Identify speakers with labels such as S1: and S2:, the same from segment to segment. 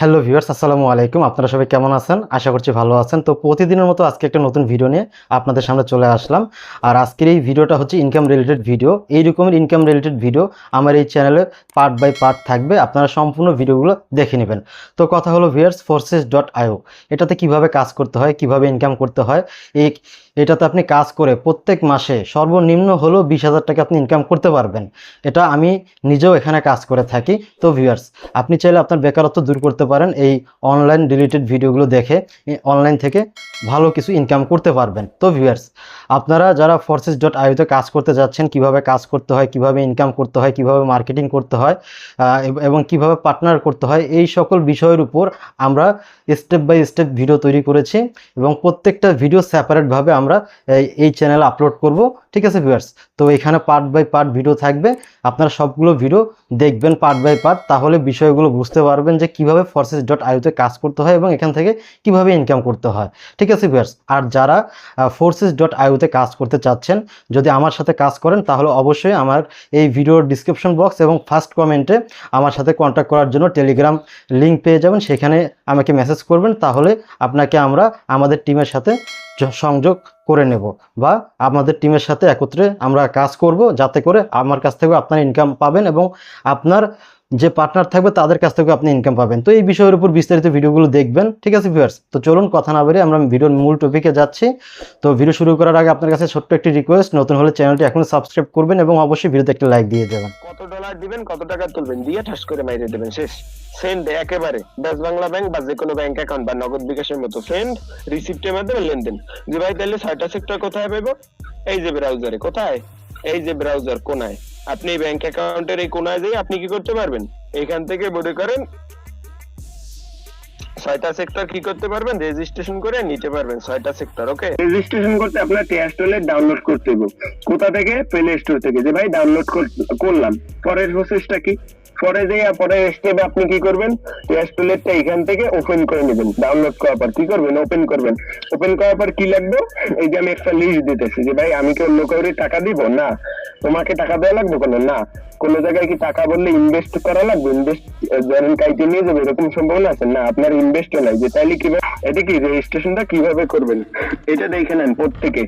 S1: Hello viewers আসসালামু আলাইকুম। আপনারা সবাই কেমন আছেন? আশা করছি ভালো আছেন। তো প্রতিদিনের মতো আজকে একটা নতুন ভিডিও নিয়ে আপনাদের সামনে চলে আসলাম। আর আজকের এই ভিডিওটা হচ্ছে ইনকাম রিলেটেড ভিডিও এই রকমের ইনকাম রিলেটেড ভিডিও আমার এই চ্যানেলে পার্ট বাই পার্ট থাকবে। আপনারা সম্পূর্ণ ভিডিওগুলো দেখে নেবেন। তো কথা হলো ভিউয়ার্স ফোর্সেস ডট আইও এটাতে কীভাবে কাজ করতে হয়, কীভাবে ইনকাম করতে হয়, এই এটাতে আপনি কাজ করে প্রত্যেক মাসে সর্বনিম্ন হলেও বিশ হাজার টাকা আপনি ইনকাম করতে পারবেন। এটা আমি নিজেও এখানে কাজ করে থাকি। তো ভিউয়ার্স আপনি চাইলে আপনার বেকারত্ব দূর করতে পারেন এই অনলাইন রিলেটেড ভিডিওগুলো দেখে। অনলাইন থেকে ভালো কিছু ইনকাম করতে পারবেন। তো ভিউয়ার্স আপনারা যারা ফোর্সেস ডট আইওতে কাজ করতে যাচ্ছেন, কীভাবে কাজ করতে হয়, কীভাবে ইনকাম করতে হয়, কীভাবে মার্কেটিং করতে হয় এবং কীভাবে পার্টনার করতে হয়, এই সকল বিষয়ের উপর আমরা স্টেপ বাই স্টেপ ভিডিও তৈরি করেছি এবং প্রত্যেকটা ভিডিও সেপারেটভাবে আমরা এই এই চ্যানেলে আপলোড করব, ঠিক আছে ভিউয়ার্স তো এখানে পার্ট বাই পার্ট ভিডিও থাকবে। আপনারা সবগুলো ভিডিও দেখবেন পার্ট বাই পার্ট তাহলে বিষয়গুলো বুঝতে পারবেন যে কীভাবে ফোর্সেস ডট আইওতে কাজ করতে হয় এবং এখান থেকে কীভাবে ইনকাম করতে হয়। ঠিক আছে ভিউয়ার্স আর যারা ফোর্সেস ডট আইওতে কাজ করতে চাচ্ছেন, যদি আমার সাথে কাজ করেন, তাহলে অবশ্যই আমার এই ভিডিওর ডিসক্রিপশন বক্স এবং ফার্স্ট কমেন্টে আমার সাথে কন্ট্যাক্ট করার জন্য টেলিগ্রাম লিঙ্ক পেয়ে যাবেন। সেখানে আমাকে মেসেজ করবেন, তাহলে আপনাকে আমরা, আমাদের টিমের সাথে সংযোগ করে নেব বা আমাদের টিমের সাথে একত্রে আমরা কাজ করব যাতে করে আমার কাছ থেকে আপনার ইনকাম পাবেন এবং আপনার যে পার্টনার থাকবে তাদের কাছ থেকে আপনি ইনকাম পাবেন। তো এই বিষয়ের উপর বিস্তারিত ভিডিওগুলো দেখবেন, ঠিক আছে ভিউয়ার্স তো চলুন কথা না বেরিয়ে আমরা ভিডিওর মূল টপিকে যাচ্ছি। তো ভিডিও শুরু করার আগে আপনার কাছে ছোট্ট একটি রিকোয়েস্ট নতুন হলে চ্যানেলটি এখন সাবস্ক্রাইব করবেন এবং অবশ্যই ভিডিওতে একটা লাইক দিয়ে যাবেন
S2: কত ডলার দিবেন, কত টাকা তুলবেন, দিয়ে ঠাস করে মাইরে দেবেন, শেষ। সেন্ড একেবারে ব্যাস বাংলা ব্যাংক বা যে কোনো ব্যাংক অ্যাকাউন্ট বা নগদ বিকাশের মতো সেন্ড রিসিপ্টের মাধ্যমে লেনদেন। যে ভাই তাহলে ছয়টা সেক্টর কোথায় পাবো এই যে ব্রাউজারে কোথায়? এই যে ব্রাউজার কোনায়? আপনি ব্যাংক অ্যাকাউন্টের এই কোনায় যেয়ে আপনি কি করতে পারবেন? এখান থেকে মনে করেন ছয়টা সেক্টর কি করতে পারবেন? রেজিস্ট্রেশন করে নিতে পারবেন ছয়টা সেক্টর ওকে রেজিস্ট্রেশন করতে আপনার স্টোরে ডাউনলোড করতে হবে। কোথা থেকে? প্লে স্টোর থেকে। যে ভাই ডাউনলোড করলাম। পরের প্রসেসটা কি? পরে যে পরে স্টেপে আপনি কি করবেন? স্টোরটা এখান থেকে ওপেন করে নেবেন। ডাউনলোড করার পর কি করবেন? ওপেন করবেন। ওপেন করার পর কি লাগবে? এই যে আমি একটা লিস্ট দিতেছি যে ভাই, আমি কি অন্য কাউরে টাকা দিব? না। তোমাকে টাকা দেওয়া লাগবে কোনো? না। কোন জায়গায় কি টাকা বললে ইনভেস্ট করা লাগবে? ইনভেস্ট ধরেন কাইতে নিয়ে যাবে, এরকম সম্ভাবনা আছে? না, আপনার ইনভেস্ট নাই যে তাইলে কীভাবে, এটা কি রেজিস্ট্রেশনটা কীভাবে করবেন? এটা দেখে নেন প্রত্যেকে।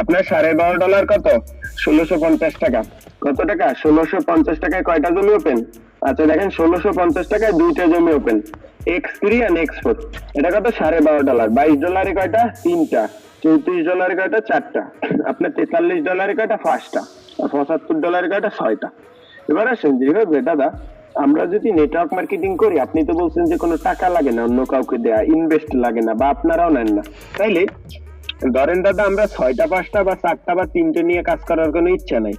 S2: আপনার সাড়ে বারো ডলার কত? ষোলোশো পঞ্চাশ টাকা। কত টাকা? ষোলোশো পঞ্চাশ টাকায় কয়টা জমি ওপেন আচ্ছা দেখেন, ষোলোশো পঞ্চাশ টাকায় দুইটা জমি open X three and X four এটা কত? সাড়ে বারো ডলার বাইশ ডলারে কয়টা? তিনটা। চৌত্রিশ ডলারে কয়টা? চারটা। আপনার তেতাল্লিশ ডলারে কয়টা? পাঁচটা। পঁচাত্তর ডলারে কয়টা? ছয়টা। এবার আসেন যেভাবে দাদা, আমরা যদি নেটওয়ার্ক মার্কেটিং করি, আপনি তো বলছেন যে কোনো টাকা লাগে না, অন্য কাউকে দেয়া ইনভেস্ট লাগে না, বা আপনারাও নেন না। তাইলে, ধরেন দাদা, আমরা ছয়টা, পাঁচটা বা চারটা বা তিনটে নিয়ে কাজ করার কোনো ইচ্ছা নাই।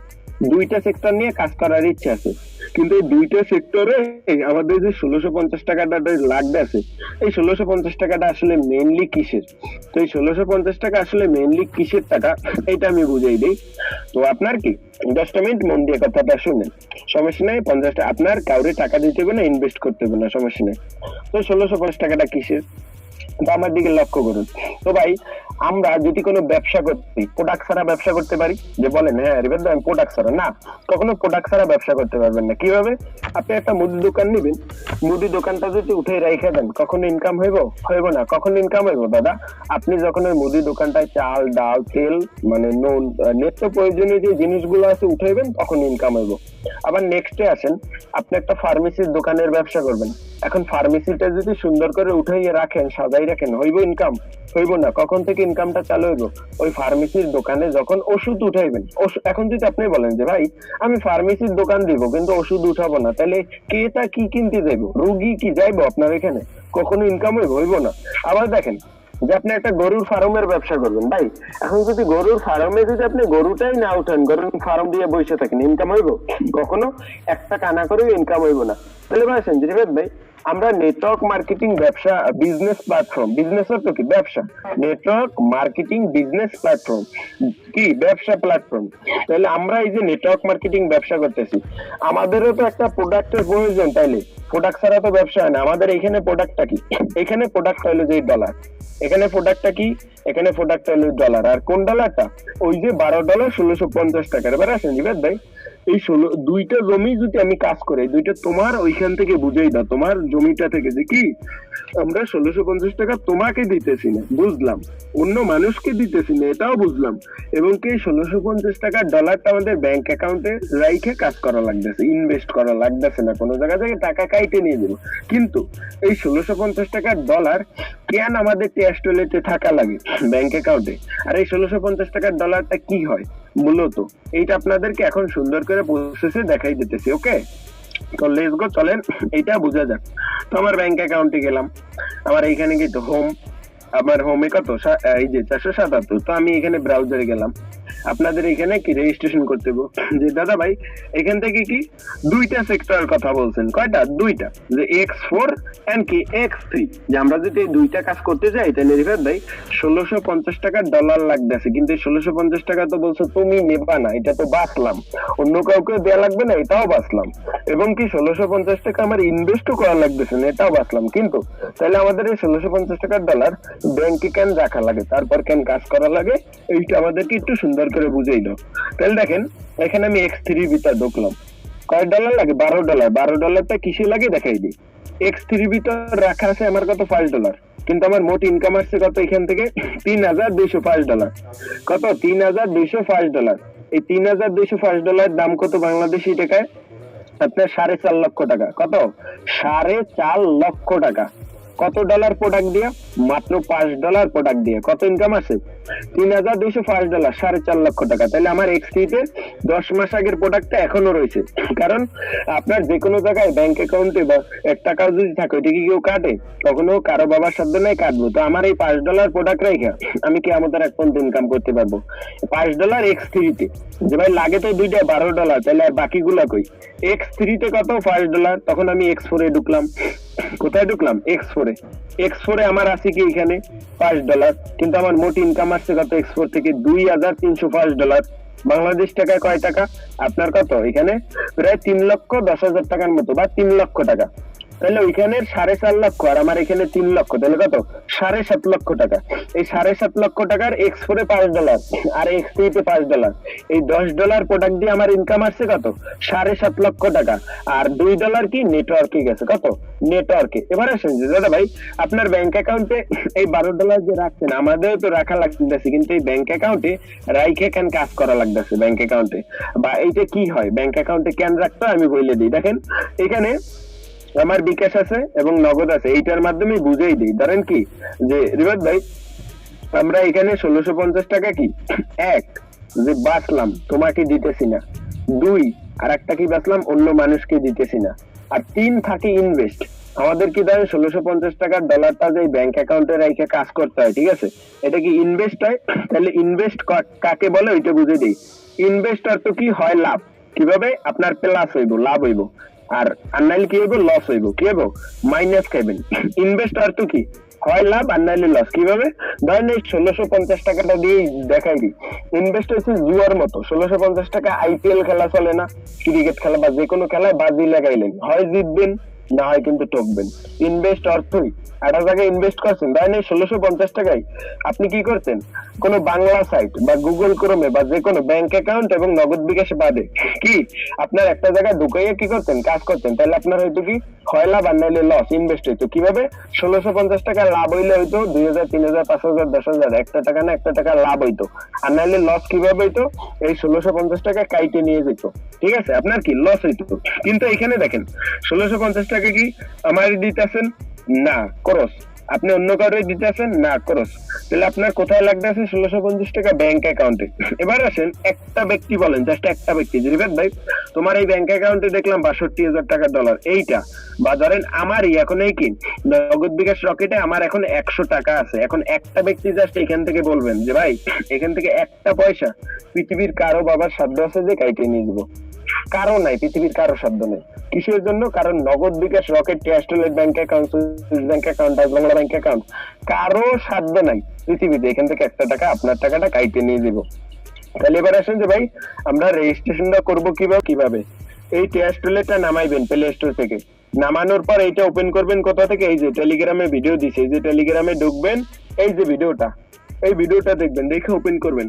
S2: দুইটা সেক্টর নিয়ে কাজ করার ইচ্ছা আছে। কিন্তু এই দুইটা সেক্টরে আমাদের যে ষোলোশো পঞ্চাশ টাকাটা লাগবে আছে, এই ষোলোশো পঞ্চাশ টাকাটা আসলে মেইনলি কিসের? তো এই ষোলোশো পঞ্চাশ টাকা আসলে মেইনলি কিসের টাকা এটা আমি বুঝাই দিই। তো আপনার কি? দশটা মিনিট মন দিয়ে কথাটা শুনেন। সমস্যা নেই, পঞ্চাশটা আপনার কাউরে টাকা দিতে হবে না ইনভেস্ট করতে হবে না, সমস্যা নেই। তো ষোলোশো পঞ্চাশ টাকাটা কিসের? আমার দিকে লক্ষ্য করুন। তো ভাই, আমরা যদি কোনো ব্যবসা করতে প্রোডাক্ট ছাড়া ব্যবসা করতে পারি? যে বলেন হ্যাঁ রিবেদ ভাই প্রোডাক্ট ছাড়া। না, কখনো প্রোডাক্ট ছাড়া ব্যবসা করতে পারবেন না। কীভাবে? আপনি একটা মুদি দোকান নিবেন। মুদি দোকানটা যদি উঠে রেখে দেন, কখনো ইনকাম হইব? হইব না। কখন ইনকাম হইব? দাদা, আপনি যখন ওই মুদি দোকানটায় চাল, ডাল, তেল মানে নুন নিত্য প্রয়োজনীয় যে জিনিসগুলো আছে উঠাইবেন, তখন ইনকাম হইব। আবার নেক্সটে আসেন, আপনি একটা ফার্মেসির দোকানের ব্যবসা করবেন। এখন ফার্মেসিটা যদি সুন্দর করে উঠাইয়ে রাখেন, সাজাই রাখেন, হইব ইনকাম হইব না, কখন থেকে ইনকামটা চালু হইব? ওই ফার্মেসির দোকানে যখন ওষুধ উঠাইবেন এখন যদি আপনি বলেন যে, ভাই, আমি ফার্মেসির দোকান দিব, কিন্তু ওষুধ উঠাবো না, তাহলে কে তা কি কিনতে যাইব? রুগী কি যাইবো আপনার এখানে? কখনো ইনকাম হইব হইব না। আবার দেখেন, যে আপনি একটা গরুর ফার্মের ব্যবসা করবেন, ভাই, এখন যদি গরুর ফার্মে যদি আপনি গরুটাই না উঠেন, গরুর ফার্ম দিয়ে বসে থাকেন ইনকাম হইব? কখনো? একটা কানা করেও ইনকাম হইব না। তাহলে ভাই সঞ্জিত ভাই। আমরা নেটওয়ার্ক মার্কেটিং ব্যবসা বিজনেস প্ল্যাটফর্ম বিজনেস অর্থ কি? ব্যবসা। নেটওয়ার্ক মার্কেটিং বিজনেস প্ল্যাটফর্ম কি? ব্যবসা প্ল্যাটফর্ম তাহলে আমরা এই যে নেটওয়ার্ক মার্কেটিং ব্যবসা করতেছি, আমাদেরও তো একটা প্রোডাক্টের প্রয়োজন তাইলে। প্রোডাক্ট ছাড়া তো ব্যবসা হয় না। আমাদের এখানে প্রোডাক্টটা কি? এখানে প্রোডাক্ট হলো যে ডলার এখানে প্রোডাক্টটা কি? এখানে প্রোডাক্ট হলো ডলার আর কোন ডলারটা ওই যে বারো ডলার ষোলোশো পঞ্চাশ টাকার। এবার আসেন জিবাদ ভাই। এই ষোলো, দুইটা জমি যদি আমি কাজ করি দুইটা তোমার ওইখান থেকে বুঝেই দাও, তোমার জমিটা থেকে যে কি আমরা ষোলোশো পঞ্চাশ টাকা তোমাকে দিতেছি না, বুঝলাম। অন্য মানুষকে দিতেছি না, এটাও বুঝলাম। এবং কি ষোলোশো পঞ্চাশ টাকার ডলারটা আমাদের ব্যাংক অ্যাকাউন্টে রাইখে কাজ করা লাগতেছে ইনভেস্ট করা লাগতেছে না, কোনো জায়গা থেকে টাকা কাইটে নিয়ে দেবো কিন্তু এই ষোলোশো পঞ্চাশ টাকার ডলার কেন আমাদের ক্যাশ টয়লেটে থাকা লাগে ব্যাংক অ্যাকাউন্টে আর এই ষোলোশো পঞ্চাশ টাকার ডলারটা কি হয়? মূলত। এইটা আপনাদেরকে এখন সুন্দর করে প্রসেসে দেখাই দিতেছি ওকে তো লেস গো চলেন, এইটা বোঝা যাক। তো আমার ব্যাংক অ্যাকাউন্টে গেলাম। আমার এইখানে গিয়ে হোম আমার হোমে কত? এই যে চারশো সাতাত্তর। তো আমি এখানে ব্রাউজারে গেলাম। আপনাদের এখানে কি রেজিস্ট্রেশন করতে হবে? যে দাদা ভাই, এখান থেকে কি দুইটা সেক্টর কথা বলছেন। কয়টা? দুইটা। যে এক্স ফোর এন্ড কি এক্স থ্রি যে আমরা যদি এই দুইটা কাজ করতে যাই, তাহলে রিফাত ভাই, ষোলোশো পঞ্চাশ টাকা ডলার লাগতেছে। কিন্তু ষোলোশো পঞ্চাশ টাকা তো বলছো তুমি নেবা না, এটা তো বাঁচলাম। অন্য কাউকে দেওয়া লাগবে না, এটাও বাঁচলাম। এবং কি ষোলোশো পঞ্চাশ টাকা আমার ইনভেস্টও করা লাগতেছে না, এটাও বাঁচলাম। কিন্তু তাহলে আমাদের এই ষোলোশো পঞ্চাশ টাকার ডলার ব্যাংকে কেন রাখা লাগে? তারপর কেন কাজ করা লাগে? এইটা আমাদেরকে একটু সুন্দর করে বুঝেই দাও তাহলে দেখেন, এখানে আমি এক্স থ্রি ভিতর ঢুকলাম। কয় ডলার লাগে? বারো ডলার বারো ডলারটা কিসে লাগে? দেখাই দিই। এক্স থ্রি ভিতর রাখা আছে আমার কত? পাঁচ ডলার কিন্তু আমার মোট ইনকাম আসছে কত এখান থেকে? তিন হাজার দুইশো পাঁচ ডলার কত? তিন হাজার দুইশো পাঁচ ডলার এই তিন হাজার দুইশো পাঁচ ডলার দাম কত বাংলাদেশি টাকায়? আপনার সাড়ে চার লক্ষ টাকা। কত? সাড়ে চার লক্ষ টাকা। কত ডলার প্রোডাক্ট দিয়ে? মাত্র পাঁচ ডলার প্রোডাক্ট দিয়ে। কত ইনকাম আছে? তিন হাজার দুইশো পাঁচ ডলার সাড়ে চার লক্ষ টাকা। তাহলে আমার এক্সটিতে দশ মাস আগের প্রোডাক্টটা এখনও রয়েছে। কারণ আপনার যে কোনো জায়গায় ব্যাংক অ্যাকাউন্টে বা এক টাকাও যদি থাকে, ওইটা কি কেউ কাটে? কখনো কারও বাবার সাধ্য নাই কাটবো। তো আমার এই পাঁচ ডলার প্রোডাক্ট রেখে আমি কি আমাদের এক পর্যন্ত ইনকাম করতে পারব। পাঁচ ডলার এক্স থ্রিতে যে ভাই লাগে তো দুইটা, বারো ডলার তাহলে আর বাকিগুলা কই? এক্স থ্রিতে কত? পাঁচ ডলার তখন আমি এক্স ফোরে ঢুকলাম। কোথায় ঢুকলাম? এক্স ফোরে এক্স ফোরে আমার আছে কি এখানে? পাঁচ ডলার কিন্তু আমার মোট ইনকাম আসছে কত? এক্স ফোর থেকে দুই হাজার তিনশো পাঁচ ডলার বাংলাদেশ টাকায় কয় টাকা? আপনার কত? এখানে প্রায় তিন লক্ষ দশ হাজার টাকার মতো বা তিন লক্ষ টাকা। তাহলে ওইখানে সাড়ে চার লক্ষ, আর আমার এখানে তিন লক্ষ, তাহলে কত? সাড়ে সাত লক্ষ টাকা। এই সাড়ে সাত লক্ষ টাকার এক্স ফোরে পাঁচ ডলার আর এক্স থ্রিতে পাঁচ ডলার এই দশ ডলার প্রোডাক্ট দিয়ে আমার ইনকাম আসছে কত? সাড়ে সাত লক্ষ টাকা। আর দুই ডলার কি? নেটওয়ার্কে গেছে, কত? নেটওয়ার্কে এবার আসেন দাদা ভাই, আপনার ব্যাংক অ্যাকাউন্টে এই বারো ডলার যে রাখছেন, আমাদেরও তো রাখা লাগতেছে, কিন্তু এই ব্যাংক অ্যাকাউন্টে রাইখে কেন কাজ করা লাগতেছে ব্যাংক অ্যাকাউন্টে বা এইটা কি হয়? ব্যাংক অ্যাকাউন্টে কেন রাখতে আমি বলে দিই। দেখেন, এখানে আমার বিকাশ আছে এবং নগদ আছে। এইটার মাধ্যমে বুঝেই দিই। ধরেন কি? যে রিবাদ ভাই, আমরা এখানে ষোলোশো পঞ্চাশ টাকা কি? এক, যে বাঁচলাম, তোমাকে দিতেছি না। দুই আর একটা কি বাঁচলাম? অন্য মানুষকে দিতেছি না। আর তিন, থাকে ইনভেস্ট আমাদের কি ধরেন ষোলোশো পঞ্চাশ টাকার ডলারটা যে ব্যাংক অ্যাকাউন্টে রেখে কাজ করতে হয়, ঠিক আছে? এটা কি ইনভেস্ট হয়? তাহলে ইনভেস্ট কাকে বলে? ওইটা বুঝে দিই। ইনভেস্ট অর্থ কি হয়? লাভ। কীভাবে? আপনার প্লাস হইব, লাভ হইব। আর আর কি হইব? লস হইব। কি হইব? মাইনাস খাইবেন। ইনভেস্ট তো কি? হয় লাভ, আর নাইলে লস কীভাবে? ধরেন এই ষোলোশো পঞ্চাশ টাকাটা দিয়ে দেখাই দিই। ইনভেস্ট হচ্ছে জুয়ার মতো। ষোলোশো পঞ্চাশ টাকা আইপিএল খেলা চলে না ক্রিকেট খেলা বা যে কোনো খেলায় বাজি লাগাইলেন। হয় জিতবেন। না হয় কিন্তু টকবেন ইনভেস্ট অর্থই। একটা জায়গায় ইনভেস্ট করছেন ষোলোশো পঞ্চাশ টাকায়। আপনি কি করতেন? কোন বাংলা সাইট বা গুগল ক্রোমে বা যে কোনো ব্যাংক অ্যাকাউন্ট এবং নগদ বিকাশে বাদে। কি? আপনার একটা জায়গায় কি করতেন? কাজ করতেন। তাহলে আপনার হয়তো কি? নাইলে লস ইনভেস্ট হইতো। কীভাবে? ষোলোশো পঞ্চাশ টাকা লাভ হইলে হয়তো দুই হাজার, তিন হাজার, পাঁচ হাজার, দশ হাজার। একটা টাকা না একটা টাকা লাভ হইতো। আর নাইলে লস কীভাবে হইতো? এই ষোলোশো পঞ্চাশ টাকা কাইটে নিয়ে যেত। ঠিক আছে? আপনার কি? লস হইতো। কিন্তু এখানে দেখেন, ষোলোশো পঞ্চাশ টাকা কি? আমার দিতেছেন? না করস আপনি অন্য কারোর দিতে আছেন না করস তাহলে আপনার কোথায় লাগতে আছে? ষোলোশো পঞ্চাশ টাকা ব্যাংক অ্যাকাউন্টে এবার আসেন, একটা ব্যক্তি বলেন জাস্ট একটা ব্যক্তি। যে রিবেদ ভাই, তোমার এই ব্যাংক অ্যাকাউন্টে দেখলাম বাষট্টি হাজার টাকা ডলার এইটা, বা ধরেন আমারই এখন এই কি? নগদ বিকাশ রকেটে আমার এখন একশো টাকা আছে। এখন একটা ব্যক্তি জাস্ট এখান থেকে বলবেন যে, ভাই, এখান থেকে একটা পয়সা পৃথিবীর কারও বাবার সাধ্য আছে যে কাইটে নিয়ে যাব? কারও নাই, পৃথিবীর কারও সাধ্য নেই। কিসের জন্য, কারণ Nagad bKash, Rocket ক্যাস্টলেট bank account bank account Bangla bank account কারও সাধ্য নাই পৃথিবীতে। এখান থেকে একটা টাকা, আপনার টাকাটা কাইটে নিয়ে যাব তাহলে এবার আসেন যে ভাই, আমরা রেজিস্ট্রেশনটা করব কীভাবে কীভাবে? এই ক্যাস্টলেটটা নামাইবেন প্লে স্টোর থেকে। নামানোর পর এইটা ওপেন করবেন কোথা থেকে? এই যে টেলিগ্রামে ভিডিও দিছে, এই যে টেলিগ্রামে ঢুকবেন, এই যে ভিডিওটা এই ভিডিওটা দেখবেন, দেখে ওপেন করবেন।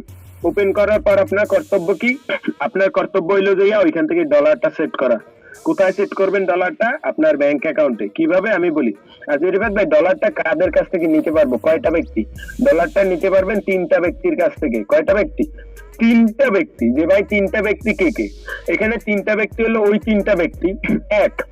S2: ওপেন করার পর আপনার কর্তব্য কি? আপনার কর্তব্য হইল যাইয়া ওইখান থেকে ডলারটা সেট করা। কোথায় সেট করবেন ডলারটা আপনার ব্যাংক অ্যাকাউন্টে কীভাবে? আমি বলি। আজকে রিফাত ভাই ডলারটা কাদের কাছ থেকে নিতে পারব? কয়টা ব্যক্তি? ডলারটা নিতে পারবেন তিনটা ব্যক্তির কাছ থেকে। কয়টা ব্যক্তি? তিনটা ব্যক্তি, যে ভাই তিনটা ব্যক্তি কে কে? এখানে তিনটা ব্যক্তি হলো ওই তিনটা ব্যক্তি। এক,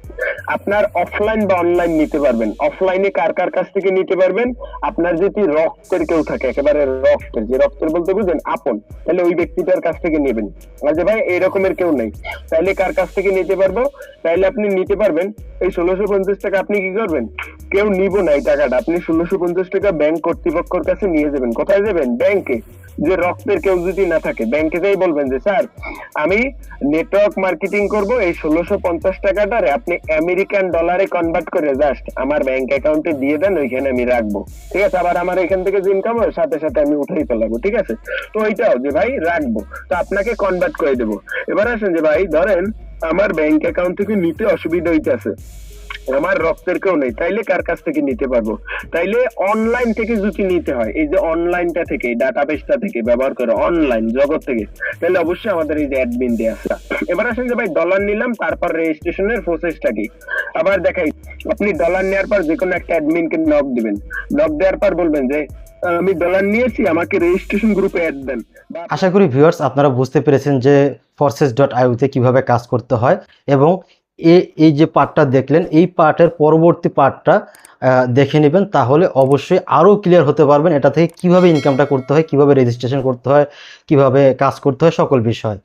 S2: আপনার অফলাইন বা অনলাইন নিতে পারবেন। অফলাইনে কার কার কাছ থেকে নিতে পারবেন? আপনার যদি রক্তের কেউ থাকে, একেবারে রক্তের, যে রক্তের বলতে বুঝেন, আপন, তাহলে ওই ব্যক্তিটার কাছ থেকে নেবেন। আর যে ভাই, এরকমের কেউ নেই। তাহলে কার কাছ থেকে নিতে পারব? তাহলে আপনি নিতে পারবেন, এই ষোলোশো পঞ্চাশ টাকা আপনি কি করবেন? কেউ নিব না এই টাকাটা। আপনি ষোলোশো পঞ্চাশ টাকা ব্যাংক কর্তৃপক্ষের কাছে নিয়ে যাবেন। কোথায় যাবেন? ব্যাংকে যে রক্তের কেউ যদি না থাকে ব্যাংকে যাই বলবেন যে, স্যার, আমি নেটওয়ার্ক মার্কেটিং করব, এই ষোলোশো পঞ্চাশ টাকাটারে আপনি আমেরিকান ডলারে কনভার্ট করে জাস্ট আমার ব্যাংক অ্যাকাউন্টে দিয়ে দেন, ওইখানে আমি রাখব। ঠিক আছে? আবার আমার এখান থেকে যে ইনকাম হয় সাথে সাথে আমি উঠাই ফেলাবো, ঠিক আছে? তো ওইটাও যে, ভাই, রাখব। তো আপনাকে কনভার্ট করে দেবো। এবার আসেন যে, ভাই, ধরেন, আমার ব্যাংক অ্যাকাউন্ট থেকে নিতে অসুবিধা হইতেছে। আমার রক্তের কেউ নেই। তাইলে কার কাছ থেকে নিতে পারব? তাইলে অনলাইন থেকে যদি নিতে হয়, এই যে অনলাইনটা থেকে ডাটাবেসটা থেকে ব্যবহার করে অনলাইন জগৎ থেকে তাহলে অবশ্যই আমাদের এই যে অ্যাডমিন দিয়ে আছে। এবার আসেন যে ভাই ডলার নিলাম, তারপর রেজিস্ট্রেশনের প্রসেসটা কি? আবার দেখাই, আপনি ডলার নেওয়ার পর যে কোনো একটা অ্যাডমিনকে নক দিবেন। নক দেওয়ার পর বলবেন যে, আমি ডলার নিয়েছি, আমাকে রেজিস্ট্রেশন গ্রুপে অ্যাড দেন।
S1: আশা করি ভিউয়ার্স আপনারা বুঝতে পেরেছেন যে ফোর্সেস ডট আইউতে কীভাবে কাজ করতে হয় এবং এই যে পার্টটা দেখলেন, এই পার্টের পরবর্তী পার্টটা দেখে নেবেন, তাহলে অবশ্যই আরও ক্লিয়ার হতে পারবেন এটা থেকে কীভাবে ইনকামটা করতে হয়, কীভাবে রেজিস্ট্রেশন করতে হয়, কীভাবে কাজ করতে হয়, সকল বিষয়।